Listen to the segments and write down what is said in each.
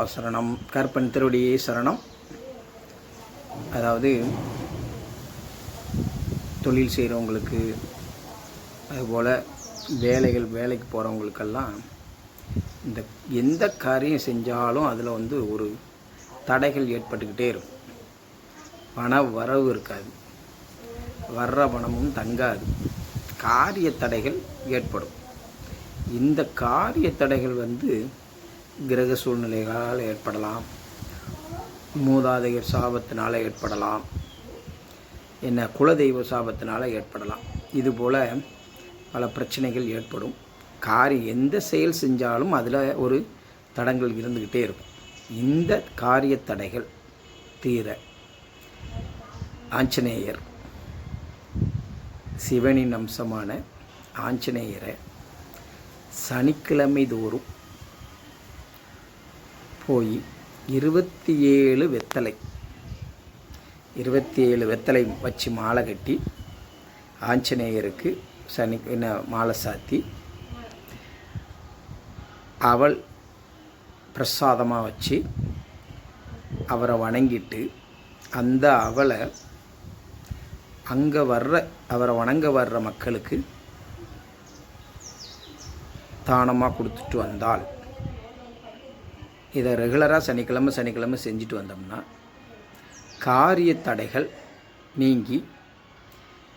சரணம். கற்பன் திருவடியே சரணம். அதாவது தொழில் செய்கிறவங்களுக்கு அதுபோல் வேலைகள் வேலைக்கு போகிறவங்களுக்கெல்லாம் இந்த எந்த காரியம் செஞ்சாலும் அதில் வந்து ஒரு தடைகள் ஏற்பட்டுக்கிட்டே இருக்கும். பண வரவு இருக்காது. வர்ற பணமும் தங்காது. காரிய தடைகள் ஏற்படும். இந்த காரிய தடைகள் வந்து கிரக சூழ்நிலைகளால் ஏற்படலாம். மூதாதையர் சாபத்தினால் ஏற்படலாம். என்ன குலதெய்வ சாபத்தினால் ஏற்படலாம். இதுபோல் பல பிரச்சனைகள் ஏற்படும். காரி எந்த செயல் செஞ்சாலும் அதில் ஒரு தடங்கள் இருந்துக்கிட்டே இருக்கும். இந்த காரிய தடைகள் தீர. ஆஞ்சநேயர். சிவனின் அம்சமான ஆஞ்சநேயரை சனிக்கிழமை தோறும் போய் இருபத்தி ஏழு வெத்தலை. இருபத்தி ஏழு வெத்தலை வச்சு மாலை கட்டி ஆஞ்சநேயருக்கு சனி என்ன மாலை சாத்தி அவள் பிரசாதமாக வச்சு அவரை வணங்கிட்டு அந்த அவளை அங்கே வர்ற அவரை வணங்க வர்ற மக்களுக்கு தானமாக கொடுத்துட்டு வந்தாள். இதை ரெகுலராக சனிக்கிழமை சனிக்கிழமை செஞ்சுட்டு வந்தோம்னா காரிய தடைகள் நீங்கி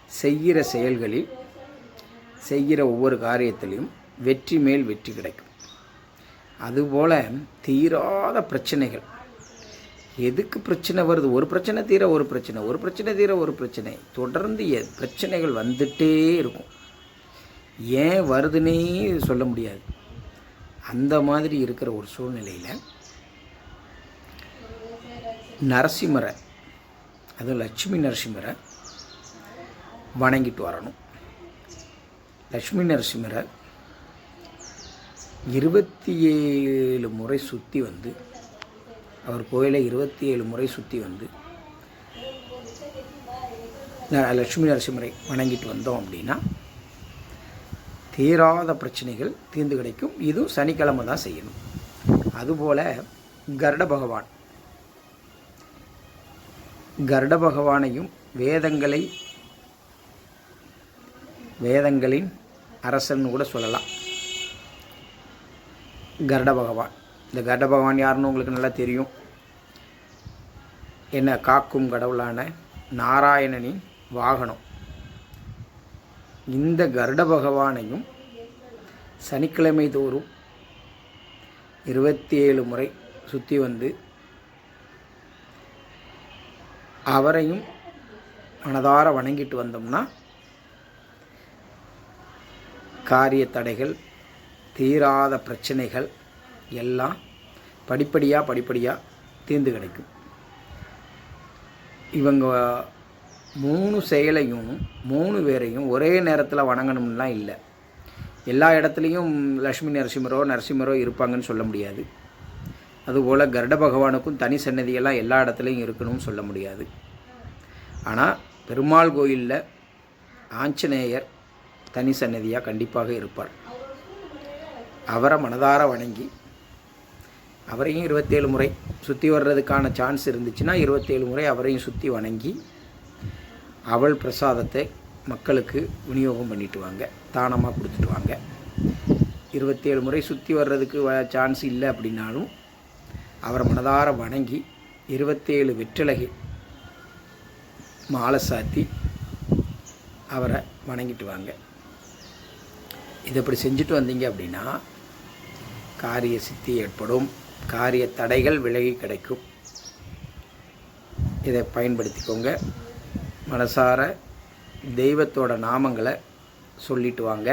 செய்கிற செயல்களில் செய்கிற ஒவ்வொரு காரியத்திலையும் வெற்றி மேல் வெற்றி கிடைக்கும். அதுபோல் தீராத பிரச்சனைகள். எதுக்கு பிரச்சனை வருது? ஒரு பிரச்சனை தீர ஒரு பிரச்சனை ஒரு பிரச்சனை தீர ஒரு பிரச்சனை. தொடர்ந்து எ- பிரச்சனைகள் வந்துட்டே இருக்கும். ஏன் வருதுன்னே சொல்ல முடியாது. அந்த மாதிரி இருக்கிற ஒரு சூழ்நிலையில் நரசிம்மரை அதுவும் லட்சுமி நரசிம்மரை வணங்கிட்டு வரணும். லட்சுமி நரசிம்மரை இருபத்தி ஏழு முறை சுற்றி வந்து அவர் கோயிலை இருபத்தி ஏழு முறை சுற்றி வந்து லட்சுமி நரசிம்மரை வணங்கிட்டு வந்தோம் அப்படின்னா தீராத பிரச்சனைகள் தீர்ந்து கிடைக்கும். இதுவும் சனிக்கிழமை தான் செய்யணும். அதுபோல் கருட பகவான். கருட பகவானையும் வேதங்களை வேதங்களின் அரசன் கூட சொல்லலாம். கருட பகவான். இந்த கருட பகவான் யாருன்னு உங்களுக்கு நல்லா தெரியும். என்ன காக்கும் கடவுளான நாராயணனின் வாகனம். இந்த கருட பகவானையும் சனிக்கிழமை தோறும் இருபத்தி ஏழு முறை சுற்றி வந்து அவரையும் மனதார வணங்கிட்டு வந்தோம்னா காரிய தடைகள் தீராத பிரச்சனைகள் எல்லாம் படிப்படியாக படிப்படியாக தீர்ந்து கிடைக்கும். இவங்க மூணு செயலையும் மூணு பேரையும் ஒரே நேரத்தில் வணங்கணும்லாம் இல்லை. எல்லா இடத்துலையும் லக்ஷ்மி நரசிம்மரோ நரசிம்மரோ இருப்பாங்கன்னு சொல்ல முடியாது. அதுபோல் கருட பகவானுக்கும் தனி சன்னதியெல்லாம் எல்லா இடத்துலையும் இருக்கணும்னு சொல்ல முடியாது. ஆனால் பெருமாள் கோயிலில் ஆஞ்சநேயர் தனி சன்னதியாக கண்டிப்பாக இருப்பார். அவரை மனதார வணங்கி அவரையும் இருபத்தேழு முறை சுற்றி வர்றதுக்கான சான்ஸ் இருந்துச்சுன்னா இருபத்தேழு முறை அவரையும் சுற்றி வணங்கி அவள் பிரசாதத்தை மக்களுக்கு விநியோகம் பண்ணிட்டு வாங்க. தானமாக கொடுத்துட்டு வாங்க. இருபத்தேழு முறை சுற்றி வர்றதுக்கு சான்ஸ் இல்லை அப்படின்னாலும் அவரை மனதார வணங்கி இருபத்தேழு வெற்றிலகை மாலை சாத்தி அவரை வணங்கிட்டு வாங்க. இதை இப்படி செஞ்சுட்டு வந்தீங்க அப்படின்னா காரிய சித்தி ஏற்படும். காரிய தடைகள் விலகி கிடைக்கும். இதை பயன்படுத்திக்கோங்க. மனசார தெய்வத்தோட நாமங்களை சொல்லிட்டு வாங்க.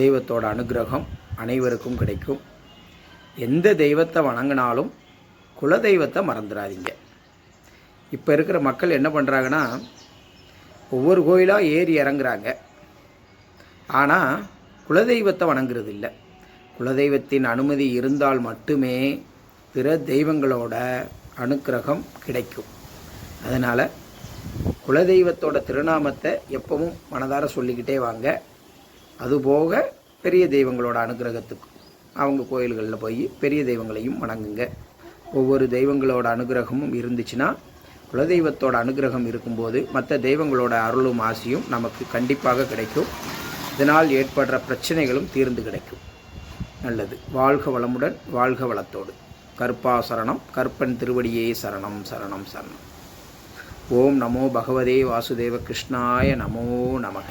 தெய்வத்தோட அனுகிரகம் அனைவருக்கும் கிடைக்கும். எந்த தெய்வத்தை வணங்கினாலும் குலதெய்வத்தை மறந்துடாதீங்க. இப்போ இருக்கிற மக்கள் என்ன பண்ணுறாங்கன்னா ஒவ்வொரு கோயிலாக ஏறி இறங்குறாங்க. ஆனால் குலதெய்வத்தை வணங்குறது இல்லை குலதெய்வத்தின் அனுமதி இருந்தால் மட்டுமே பிற தெய்வங்களோட அனுக்கிரகம் கிடைக்கும். அதனால் குலதெய்வத்தோட திருநாமத்தை எப்பவும் மனதார சொல்லிக்கிட்டே வாங்க. அதுபோக பெரிய தெய்வங்களோட அனுகிரகத்துக்கு அவங்க கோயில்களில் போய் பெரிய தெய்வங்களையும் வணங்குங்க. ஒவ்வொரு தெய்வங்களோட அனுகிரகமும் இருந்துச்சுன்னா குலதெய்வத்தோட அனுகிரகம் இருக்கும்போது மற்ற தெய்வங்களோட அருளும் ஆசியும் நமக்கு கண்டிப்பாக கிடைக்கும். இதனால் ஏற்படுற பிரச்சனைகளும் தீர்ந்து கிடைக்கும். நல்லது. வாழ்க வளமுடன் வாழ்க வளத்தோடு. கற்பா சரணம் கற்பன் திருவடியே சரணம் சரணம் சரணம். ஓம் நமோ பகவதே வாசுதேவ கிருஷ்ணாய நமோ நமக.